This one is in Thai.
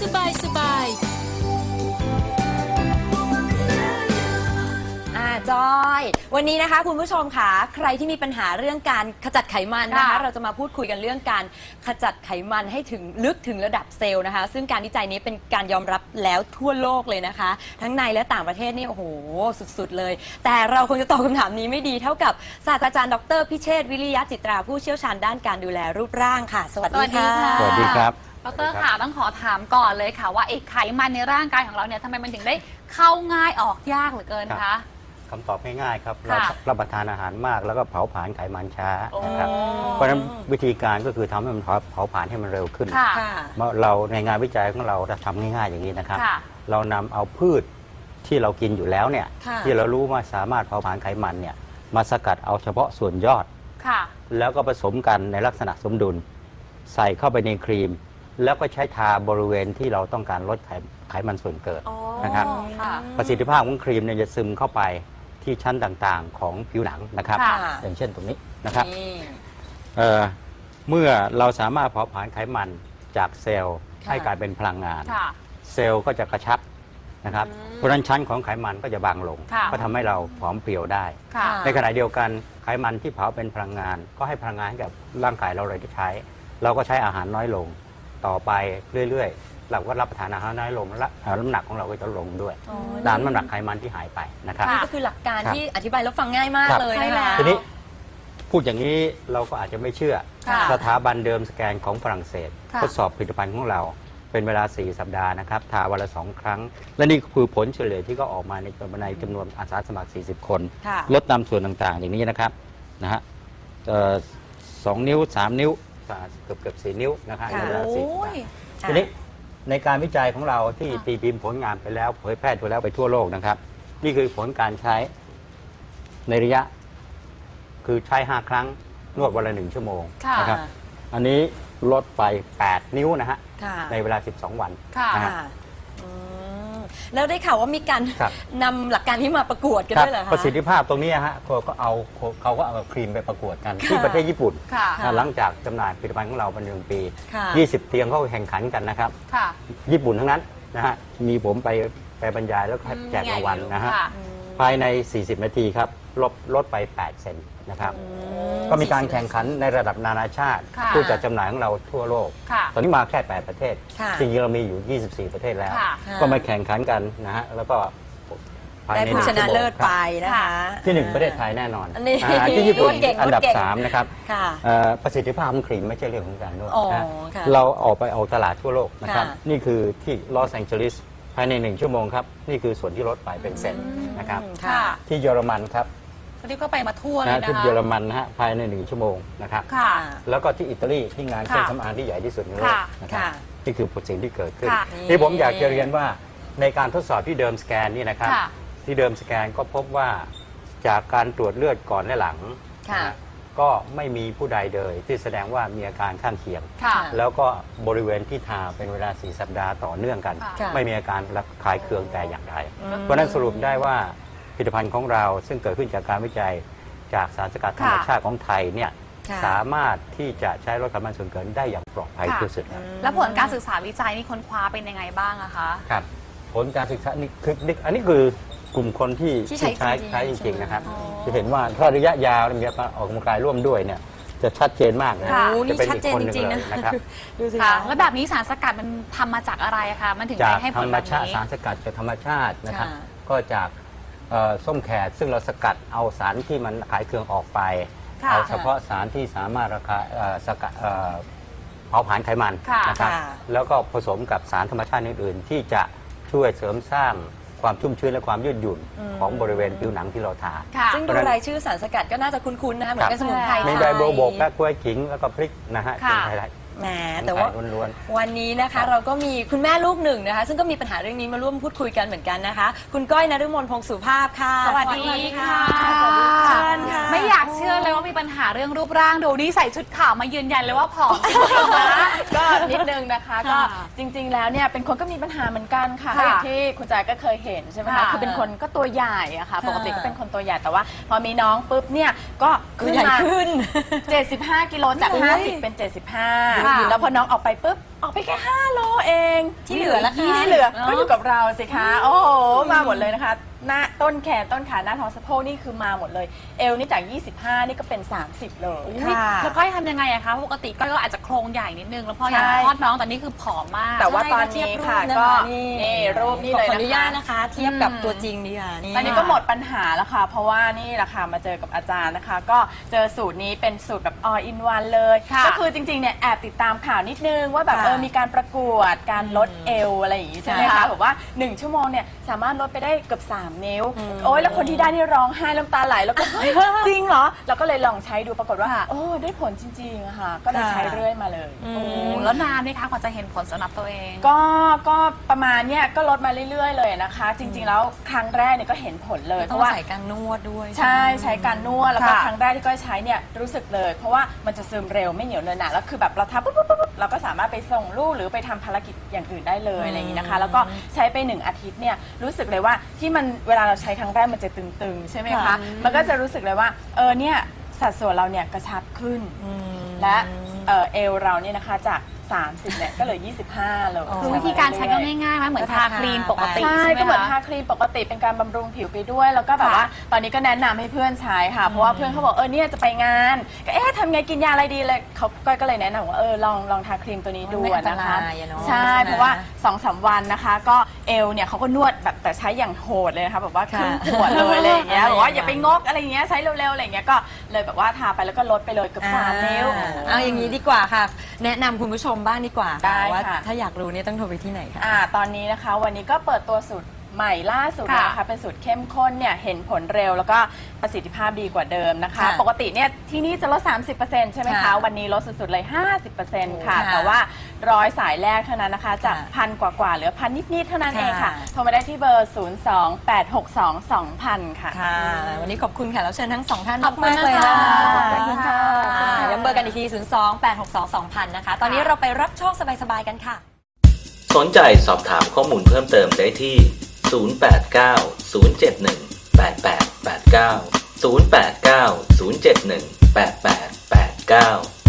สบายสบายอ่าจอย วันนี้นะคะคุณผู้ชมค่ะ ใครที่มีปัญหาเรื่องการขจัดไขมันนะคะ ค่ะ เราจะมาพูดคุยกันเรื่องการขจัดไขมันให้ถึงลึกถึงระดับเซลล์นะคะ ซึ่งการวิจัยนี้เป็นการยอมรับแล้วทั่วโลกเลยนะคะ ทั้งในและต่างประเทศนี่โอ้โห สุดๆเลย แต่เราคงจะตอบคำถามนี้ไม่ดีเท่ากับศาสตราจารย์ดรพิเชษฐ์วิริยะจิตราผู้เชี่ยวชาญด้านการดูแลรูปร่างค่ะ สวัสดีค่ะ สวัสดีค่ะสวัสดีครับ ดรค่ะต้องขอถามก่อนเลยค่ะ ว่าไอ้ไขมันในร่างกายของเราเนี่ยทำไมมันถึงได้เข้าง่ายออกยากเหลือเกินครัคะบคำตอบง่ายๆครับเราค่ะ รับประทานอาหารมากแล้วก็เผาผลาญไขมันช้าโอ้นะครับ เพราะฉะนั้นวิธีการก็คือทำให้มันเผาเผาผลาญให้มันเร็วขึ้นค่ะ ค่ะ เมื่อเราในงานวิจัยของเราจะทำง่ายๆอย่างนี้นะครับ ค่ะ เรานำเอาพืชที่เรากินอยู่แล้วเนี่ยค่ะ ที่เรารู้ว่าสามารถเผาผลาญไขมันเนี่ยมาสกัดเอาเฉพาะส่วนยอด ค่ะ แล้วก็ผสมกันในลักษณะสมดุล ใส่เข้าไปในครีม แล้วก็ใช้ทาบริเวณที่เราต้องการลดไขไขมันส่วนเกิดนะครับ ค่ะ ประสิทธิภาพของครีมเนี่ยจะซึมเข้าไปที่ชั้นต่างๆ ของผิวหนังนะครับ ค่ะ อย่างเช่นตรงนี้นะครับนี่ เอ่อเมื่อเราสามารถเผาผลาญไขมันจากเซลล์ค่ะ ให้กลายเป็นพลังงาน ค่ะ เซลล์ก็จะกระชับนะครับอืมเพราะฉะนั้นชั้นของไขมันก็จะบางลง ค่ะ ก็ทำให้เราผอมเพรียวได้ ค่ะ ในขณะเดียวกันไขมันที่เผาเป็นพลังงาน ก็ให้พลังงานให้กับร่างกายเราเลยที่ใช้ เราก็ใช้อาหารน้อยลง ต่อไปเรื่อยๆ เราก็รับประทานอาหารน้อยลงและเอ่อน้ำหนักของเราก็จะลงด้วยอ๋อตามน้ำหนักไขมันที่หายไปนะครับ นี่ก็คือหลักการครับ ที่อธิบายแล้วฟังง่ายมากครับ เลยใช่นะแล้คะวทีนี้พูดอย่างนี้เราก็อาจจะไม่เชื่อ ค่ะสถาบันเดิมสแกนของฝรั่งเศส ค่ะ ทดสอบผลิตภัณฑ์ของเราเป็นเวลา 4 สัปดาห์นะครับ ทาวันละสองครั้ง และนี่คือผลเฉลี่ยที่ก็ออกมาในจำนวนในจำนวนอาสาสมัคร 40 คน ค่ะ ลดตามส่วนต่างๆ อย่างนี้นะครับนะฮะเอ่อสองนิ้ว 3 นิ้ว เกือบเกือบสี่นิ้วนะครับค่ะในเวลาสี่สัปโอ้ดาห์ยทีนี้ในการวิจัยของเราที่ค่ะ ตีพิมพ์ผลงานไปแล้วเผยแพร่ไปแล้วไปทั่วโลกนะครับ นี่คือผลการใช้ในระยะ คือใช้ 5 ครั้งนวดวันละหนึ่งชั่วโมงค่ะ นะครับ อันนี้ลดไป 8 นิ้วนะฮะ ค่ะ ในเวลา 12 วันค่ะ นะฮะ ค่ะอืม แล้วได้ข่าวว่ามีการครับ นำหลักการนี้มาประกวดกันครับด้วยเหรอคะ ประสิทธิภาพตรงนี้ฮะเขาก็เอาเขาก็เอาครีมไปประกวดกันค่ะที่ประเทศญี่ปุ่นค่ะค่ะหลังจากจำหน่ายผลิตภัณฑ์ของเราเป็นหนึ่งปี ค่ะ 20 เตียงเขาแข่งขันกันนะครับ ค่ะญี่ปุ่นทั้งนั้นนะฮะมีผมไปไปบรรยายแล้วก็อืมแจกรางวัลนะฮะค่ะภายใน 40 นาทีครับ ลดลดไป 8 เซน นะครับอืก็มีการแข่งขันในระดับนานาชาติ ค่ะผู้จัดจำหน่ายของเราทั่วโลก ค่ะตอนนี้มาแค่ 8 ประเทศค่ะจริงๆเรามีอยู่ 24 ประเทศแล้ว ค่ะ ก็มาแข่งขันกันนะฮะแล้วก็ภายได้ในผู้ชนะเลิศคไปรับนะคะที่หนึ่งประเทศไทยแน่นอนอันนี้าที่ญี่ปุ่นนวดเก่งอันดับนวดเก่ง3นะครับ ค่ะ เอ่อประสิทธิภาพของครีมไม่ใช่เรื่องของการนวดอ๋อนะค่ะเราออกไปเอาตลาดทั่วโลกนะครับ ค่ะ นี่คือที่ลอสแองเจลิสภายในหนึ่งชั่วโมงครับ นี่คือส่วนที่ลดไปเป็นเซนนะครับอืมค่ะ ที่เยอรมันครับ วันนี้ก็ไปมาทั่วเลยนะนะที่คะเยอรมันนะฮะภายในหนึ่งชั่วโมงนะครับ ค่ะ แล้วก็ที่อิตาลีที่งานเครื่องค่ะสำอางที่ใหญ่ที่สุดในโลกค่ะนะครับค่ะนี่คือผลสิ่งที่เกิดขึ้น ค่ะที่ผมอยากจะเรียนว่าในการทดสอบที่เดิมสแกนนี่นะครับ ค่ะที่เดิมสแกนก็พบว่าจากการตรวจเลือดก่อนและหลังค่ะนะฮะก็ไม่มีผู้ใดเลยที่แสดงว่ามีอาการข้างเคียง ค่ะ แล้วก็บริเวณที่ทาเป็นเวลา4สัปดาห์ต่อเนื่องกัน ค่ะ ไม่มีอาการระคายเคืองแต่อย่างใดอืมเพราะฉะนั้นสรุปได้ว่า ผลิตภัณฑ์ของเราซึ่งเกิดขึ้นจากการวิจัยจากสารสกัดธรรมชาติของไทยเนี่ยค่ะ สามารถที่จะใช้ลดไขมันส่วนเกินได้อย่างปลอดภัยค่ะที่สุดครับ แล้วผลการศึกษาวิจัยนี่ค้นคว้าเป็นยังไงบ้างอะคะ ครับผลการศึกษานี่คือนี่อันนี้คือกลุ่มคนที่ที่ใช้ใช้จริงๆใช้จริงๆนะครับ อ๋อจะเห็นว่าถ้าระยะยาวมีการออกกำลังกายร่วมด้วยเนี่ยจะชัดเจนมากเลยค่ะ โอ้จะนี่เป็นชัดอีกเจนคนหจนึ่งริงๆเลนะ ยนะครับ ดูสิค่ะ คะ แล้วแบบนี้สารสกัดมันทำมาจากอะไรอะคะ มันถึงจาได้กให้ผธรลรมแบบชาตินี้ สารสกัดจากธรรมชาตินะครับ ค่ะ ก็จาก เอ่อส้มแขกซึ่งเราสกัดเอาสารที่มันขายเครื่องออกไป ค่ะเอาเฉพาะสารที่สามารถราคาเอ่อสกัดเอ่อเผาผลาญไขมันค่ะนะครับค่ะ แล้วก็ผสมกับสารธรรมชาติอื่นๆ ที่จะช่วยเสริมสร้างความชุ่มชื้นและความยืดหยุ่นอืมของบริเวณผิวหนังที่เราทา ค่ะ ซึ่งดูรายชื่อสารสกัดก็น่าจะคุ้นๆนะคะเหมือนเป็นสมุนไพรครับมีไทใบยโบวบกแป้กล้วยขิงแล้วก็พริกนะฮะค่ะ เป็นไฮไลท์ แหมแต่ว่าของไทยล้วน วันนี้นะคะ เราก็มีคุณแม่ลูกหนึ่งนะคะ ซึ่งก็มีปัญหาเรื่องนี้มาร่วมพูดคุยกันเหมือนกันนะคะ คุณก้อยนฤมลพงศ์สุภาพค่ะสวัสดีค่ะ สวัสดีค่ะเชิญค่ะ ไม่อยากเชื่อเลยว่ามีปัญหาเรื่องรูปร่างดูนี่ใส่ชุดขาวมายืนยันเลยว่าผอมจริงๆนะ ก็นิดนึงนะคะก็ค่ะจริง ๆ แล้วเนี่ยเป็นคนก็มีปัญหาเหมือนกันค่ะค่ะก็อย่างที่คุณจ๋าก็เคยเห็นใช่ไหมคะค่ะคือเป็นคนก็ตัวใหญ่อะค่ะค่ะ ปกติก็เป็นคนตัวใหญ่แต่ว่า พอมีน้องปุ๊บเนี่ยก็ตัวใหญ่ขึ้น 75 กิโลจากโอ้ย50 เป็นค่ะ75แล้วพอน้องออกไปปุ๊บออกไปแค่5โลเองที่เหลือล่ะคะที่เหลือเนอะก็อยู่กับเราสิคะโอ้โหมาหมดเลยนะคะหน้าต้นแขนต้นขาหน้าท้องสะโพกนี่คือมาหมดเลย เอวนี่จาก 25 นี่ก็เป็น 30 เลย ค่ะ แล้วก้อยทำยังไงอะคะปกติก้อยก็อาจจะโครงใหญ่นิดนึงแล้วพออยากใช่ คลอดน้องตอนนี้คือผอมมาก แต่ว่าใช่ตอนนี้ค่ะเทียบรูปก็นะคะนี่ นี่รูปนี่เลยขออนุญาตนะคะนะคะ เทียบกับอืมตัวจริงดีค่ะนี่ ตอนนี้ก็หมดปัญหาแล้วค่ะ เพราะว่านี่แหละค่ะมาเจอกับอาจารย์นะคะ ก็เจอสูตรนี้เป็นสูตรแบบ all in one เลย ค่ะก็คือจริงๆเนี่ยแอบติดตามข่าวนิดนึงว่าแบบค่ะเออมีการประกวดการลดเอวอะไรอย่างงี้ใช่ไหมใช่คะค่ะแบบว่า 1 ชั่วโมงเนี่ยสามารถลดไปได้เกือบ 3 นิ้วอืมโอ้ยแล้วคนที่ได้นี่ร้องไห้น้ำตาไหลแล้วก็เฮ้ยจริงเหรอ เราก็เลยลองใช้ดูปรากฏว่าค่ะโอ้ได้ผลจริงๆอะค่ะ ก็เลยค่ะใช้เรื่อยมาเลยอืมโอ้แล้วนานไหมคะกว่าจะเห็นผลสำหรับตัวเอง ก็ก็ประมาณเนี่ยก็ลดมาเรื่อยๆ เลยนะคะ จริง ๆ แล้วครั้งแรกเนี่ยก็เห็นผลเลยเพเพราะราะว่าว่าใส่การนวดด้วย ใช่ใช้การนวดแล้วก็ค่ะครั้งแรกที่ก้อยใช้เนี่ยรู้สึกเลย เพราะว่ามันจะซึมเร็วไม่เหนียวเนอะหนะแล้วคือแบบเราทำปุ๊บปุ๊บปุ๊บปุ๊บเราก็สามารถไปส่งลูกหรือไปทำภารกิจอย่างอื่นได้เลยอะไรอย่างนี้นะคะ แล้วก็ใช้ไปหนึ่งอาทิตย์เนี่ยรู้สึกเลยว่าที่มันเวลาเราใช้ครั้งแรกมันจะตึงๆ ใช่ไหมคะ ค่ะ มันก็จะรู้สึกเลยว่า เออเนี่ยสัดส่วนเราเนี่ยกระชับขึ้นอืมและเออเอวเราเนี่ยนะคะจาก 30เนี่ยก็เหลือ 25เลยอ๋อคือวิธีการใช้ก็ง่ายๆไหมเหมือนทาครีมปกติใช่ใช่ไหมก็เหมือนคะทาครีมปกติเป็นการบำรุงผิวไปด้วย แล้วก็แบบค่ะว่าตอนนี้ก็แนะนำให้เพื่อนใช้ค่ะ เพราะว่าเพื่อนเขาบอกเออเนี่ยจะไปงาน ก็เอ๊ะทำไงกินยาอะไรดีเลยเขาก้อยก็เลยแนะนำว่าเออลองลองทาครีมตัวนี้ดูมันไม่อันตนะคะรายอะเนาะใช่ใช่ไหมเพราะว่า2อสวันนะคะ ก็ เอวเนี่ยเขาก็นวดแบบแต่ใช้อย่างโหดเลยนะคะแบบว่าครึ่งขวดเลยอะไรอย่างเงี้ยค่ะบอกว่าอย่าไปงกอะไรอย่างเงี้ยใช้เร็วๆอะไรอย่างเงี้ยก็เลยแบบว่าทาไปแล้วก็ลดไปเลยเกือบสามนิ้วอ่าเอาอย่างนี้ดีกว่าค่ะ แนะนำคุณผู้ชมบ้างดีกว่าได้ว่าค่ะ ถ้าอยากรู้เนี่ยต้องโทรไปที่ไหนคะ อ่าตอนนี้นะคะ วันนี้ก็เปิดตัวสูตร ใหม่ล่าสุดค่ะนะคะเป็นสูตรเข้มข้นเนี่ยเห็นผลเร็วแล้วก็ประสิทธิภาพดีกว่าเดิมนะคะ ค่ะปกติเนี่ยที่นี่จะลด 30%ใช่ไหมคะ ค่ะวันนี้ลดสุดๆเลย 50%ค่ะ ค่ะแต่ว่าร้อยสายแรกเท่านั้นนะคะ จากค่ะพันกว่าๆเหลือพันนิดๆเท่านั้นค่ะเองค่ะ โทรมาได้ที่เบอร์ 028622000 ค่ะ ค่ะ วันนี้ขอบคุณแขกรับเชิญทั้งสองท่านขอบคุณมากๆเลยนะคะค่ะขอบคุณค่ะอ่าย้ำเบอร์กันอีกที 0 2 8 6 2 2 0 0 นะคะ ตอนนี้เราไปรับโชคสบายๆกันค่ะ สนใจสอบถามข้อมูลเพิ่มเติมได้ที่089 071 8889 089 071 8889